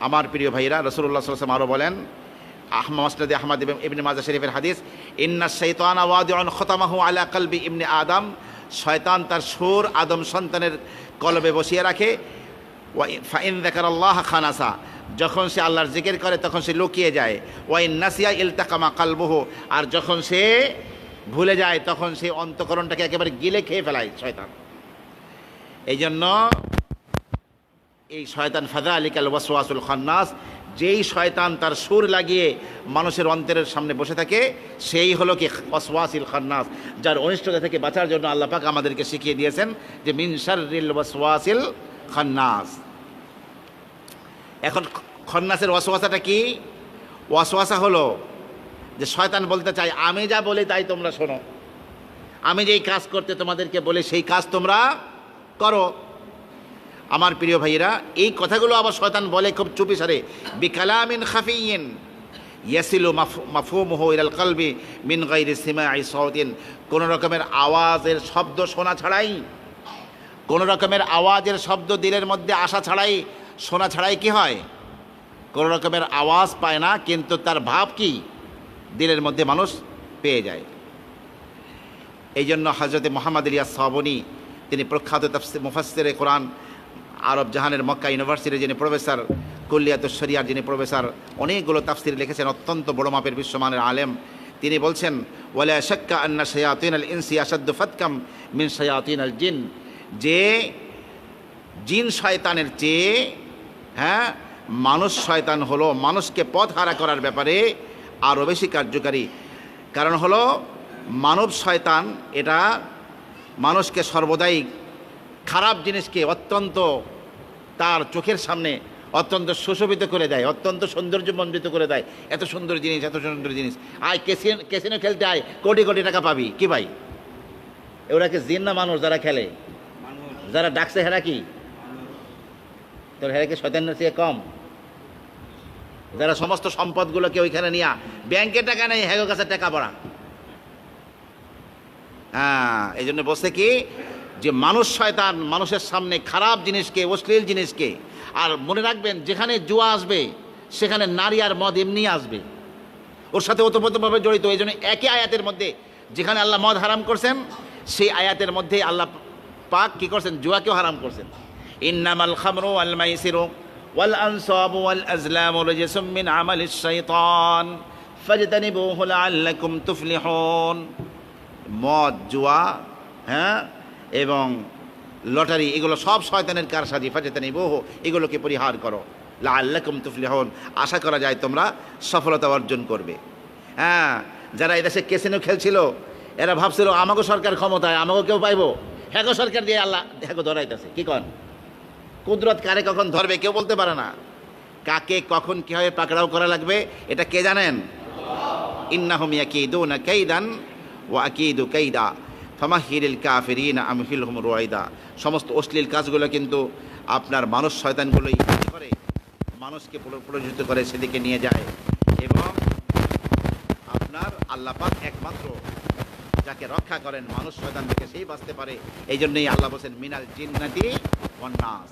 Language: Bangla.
আমার প্রিয় ভাইরা রসুল্লাহ সাল্লাম আরও বলেন আহমদ মাসলাদ আহমদ ইবনে- মাজা শরীফের হাদিস, ইন্না শৈতান আওয়াদিউন খতামাহু আলা কলবি ইবনে আদম শয়তান তার সুর আদম সন্তানের কলবে বসিয়ে রাখে। ফাইন দেখার আল্লাহ খানাসা যখন সে আল্লাহর জিকির করে, তখন সে লুকিয়ে যায়। ওয়াইন নাসিয়া ইলতাকামা কালবহু আর যখন সে ভুলে যায়, তখন সে অন্তকরণটাকে একেবারে গিলে খেয়ে ফেলায় শয়তান। এই জন্য এই শয়তান ফাদা আলিকাল ওয়াসওয়াসুল খান্নাস, যেই শয়তান তার সুর লাগিয়ে মানুষের অন্তরের সামনে বসে থাকে, সেই হলো কি ওয়াসওয়াসিল খান্নাস, যার অনিষ্টতা থেকে বাঁচার জন্য আল্লাহ পাক আমাদেরকে শিখিয়ে দিয়েছেন যে মিনসারিল ওয়াসওয়াসিল খান্নাস। এখন খন্নাসের ওয়াসওয়াসাটা কি? ওয়াসওয়াসা হলো যে, শয়তান বলতে চাই আমি যা বলি তাই তোমরা শোনো। আমি যেই কাজ করতে তোমাদেরকে বলি, সেই কাজ তোমরা করো। আমার প্রিয় ভাইয়েরা, এই কথাগুলো আবার শয়তান বলে খুব চুপি সারে। বিকালামিন খাফিয়িন ইয়াসিলু মাফহুমুহু ইলাল কলবি মিন গায়রি সিমাই সাউতিন। কোনো রকমের আওয়াজের শব্দ শোনা ছাড়াই, কোনো রকমের আওয়াজের শব্দ দিলের মধ্যে আসা ছাড়াই শোনা ছাড়াই কি হয়? কোন রকমের আওয়াজ পায় না, কিন্তু তার ভাব কি? দিলের মধ্যে মানুষ পেয়ে যায়। এই জন্য হজরতে মোহাম্মদ ইলিয়া সাবনি, তিনি প্রখ্যাত মুফাসসিরে কোরআন আরব জাহানের মক্কা ইউনিভার্সিটির যিনি প্রফেসর কুল্লিয়াত শরিয়ার যিনি প্রফেসর, অনেকগুলো তাফসির লিখেছেন, অত্যন্ত বড় মাপের বিশ্বমানের আলেম। তিনি বলছেন, ওয়ালা শাক্কা আন্না শায়াতিন আল ইনসি আসাদ্দু ফাতকাম মিন শায়াতিন আল জিন। যে জিন শয়তানের চেয়ে হ্যাঁ মানুষ শয়তান হলো মানুষকে পথ হারা করার ব্যাপারে আরও বেশি কার্যকারী। কারণ হলো, মানব শয়তান এটা মানুষকে সর্বদাই খারাপ জিনিসকে অত্যন্ত তার চোখের সামনে অত্যন্ত সুশোভিত করে দেয়, অত্যন্ত সৌন্দর্য সৌন্দর্যমণ্ডিত করে দেয়। এত সুন্দর জিনিস, এত সুন্দর জিনিস। আয় কেসিন কেসিনো খেলতে আয়, কোটি কোটি টাকা পাবি। কি ভাই? ওরা কি জিন না মানুষ যারা খেলে? যারা ডাকছে হেরা কি? তোর হেরা কি শয়তানের চেয়ে কম? যারা সমস্ত সম্পদগুলোকে ওইখানে নিয়ে ব্যাংকে টাকা নেই হ্যাগো কাছে টাকা পড়া হ্যাঁ এই জন্য বসে কি যে মানুষ শয়তান, মানুষের সামনে খারাপ জিনিসকে, অশ্লীল জিনিসকে, আর মনে রাখবেন যেখানে জুয়া আসবে, সেখানে নারী আর মদ এমনি আসবে। ওর সাথে ওতপ্রোতভাবে জড়িত, এই জন্য একই আয়াতের মধ্যে যেখানে আল্লাহ মদ হারাম করছেন, সেই আয়াতের মধ্যে আল্লাহ পাক কি করছেন? জুয়াকেও হারাম করছেন। ইন্নামাল খামরু আল মাইসিরু ওয়াল আনসাবু ওয়াল আজলামু রাজসুম মিন আমালিশ শাইতান ফাজতানিবুহু লাআল্লাকুম তুফলিহুন। মদ, জুয়া হ্যাঁ এবং লটারি, এগুলো সব শয়তানের কারসাজি। ফাজতানি বহু, এগুলোকে পরিহার করো। লা আল্লাকুম তুফলিহন। আশা করা যায় তোমরা সফলতা অর্জন করবে। হ্যাঁ যারা এদেশে কেসিনো খেলছিল, এরা ভাবছিল আমাকে সরকার ক্ষমতায় আমাকে কেউ পাইবো? হ্যাঁ সরকার দিয়ে আল্লাহ হ্যাঁ ধরাইতেছে। কী কন? কুদরত কারে কখন ধরবে, কেউ বলতে পারে না। কাকে কখন কীভাবে পাকড়াও করা লাগবে, এটা কে জানেন? ইন্নাহুম ইয়াকিদুনা কাইদান ওয়া আকিদু কাইদা। ফামাহিরিল কাফিরিন আমহিলহুম রোয়াইদা সমস্ত অশ্লীল কাজগুলো কিন্তু আপনার মানুষ শয়তানগুলোই করে মানুষকে প্রযোজিত করে সেদিকে নিয়ে যায়। এবং আপনার আল্লাপাক একমাত্র যাকে রক্ষা করেন, মানুষ শয়তান থেকে সেই বাঁচতে পারে। এই জন্যই আল্লাহ বলছেন, মিনাল জিন্নাতি নাস।